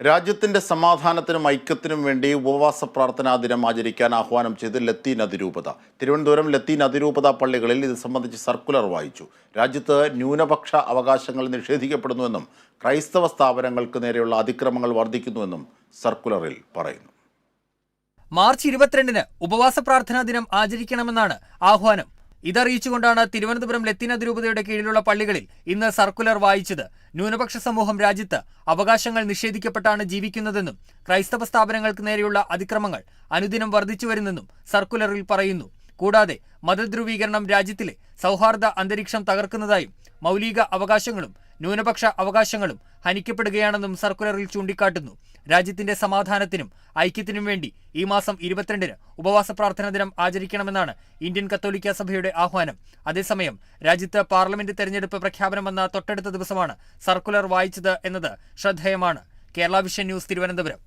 രാജ്യത്തിന്റെ സമാധാനത്തിനും ഐക്യത്തിനും വേണ്ടി ഉപവാസ പ്രാർത്ഥനാ ദിനം ആചരിക്കാൻ ആഹ്വാനം ചെയ്ത് ലത്തീൻ അതിരൂപത തിരുവനന്തപുരം ലത്തീൻ അതിരൂപത പള്ളികളിൽ ഇത് സംബന്ധിച്ച് സർക്കുലർ വായിച്ചു. രാജ്യത്ത് ന്യൂനപക്ഷ അവകാശങ്ങൾ നിഷേധിക്കപ്പെടുന്നുവെന്നും ക്രൈസ്തവ സ്ഥാപനങ്ങൾക്ക് നേരെയുള്ള അതിക്രമങ്ങൾ വർദ്ധിക്കുന്നുവെന്നും സർക്കുലറിൽ പറയുന്നു. മാർച്ച് ഇരുപത്തിരണ്ടിന് ഉപവാസ പ്രാർത്ഥനാ ദിനം ആചരിക്കണമെന്നാണ് ആഹ്വാനം. ഇതറിയിച്ചുകൊണ്ടാണ് തിരുവനന്തപുരം ലത്തീന ദ്രൂപതയുടെ കീഴിലുള്ള പള്ളികളിൽ ഇന്ന് സർക്കുലർ വായിച്ചത്. ന്യൂനപക്ഷ സമൂഹം രാജ്യത്ത് അവകാശങ്ങൾ നിഷേധിക്കപ്പെട്ടാണ് ജീവിക്കുന്നതെന്നും ക്രൈസ്തവ സ്ഥാപനങ്ങൾക്ക് നേരെയുള്ള അതിക്രമങ്ങൾ അനുദിനം വർദ്ധിച്ചു വരുന്നെന്നും സർക്കുലറിൽ പറയുന്നു. കൂടാതെ മതധ്രുവീകരണം രാജ്യത്തിലെ സൗഹാർദ്ദ അന്തരീക്ഷം തകർക്കുന്നതായും മൗലിക അവകാശങ്ങളും ന്യൂനപക്ഷ അവകാശങ്ങളും ഹനിക്കപ്പെടുകയാണെന്നും സർക്കുലറിൽ ചൂണ്ടിക്കാട്ടുന്നു. രാജ്യത്തിന്റെ സമാധാനത്തിനും ഐക്യത്തിനും വേണ്ടി ഈ മാസം ഇരുപത്തിരണ്ടിന് ഉപവാസ പ്രാർത്ഥനാ ദിനം ആചരിക്കണമെന്നാണ് ഇന്ത്യൻ കത്തോലിക്ക സഭയുടെ ആഹ്വാനം. അതേസമയം രാജ്യത്ത് പാർലമെന്റ് തെരഞ്ഞെടുപ്പ് പ്രഖ്യാപനം വന്ന തൊട്ടടുത്ത ദിവസമാണ് സർക്കുലർ വായിച്ചത് എന്നത് ശ്രദ്ധേയമാണ്. Kerala Vision News Thiruvananthapuram.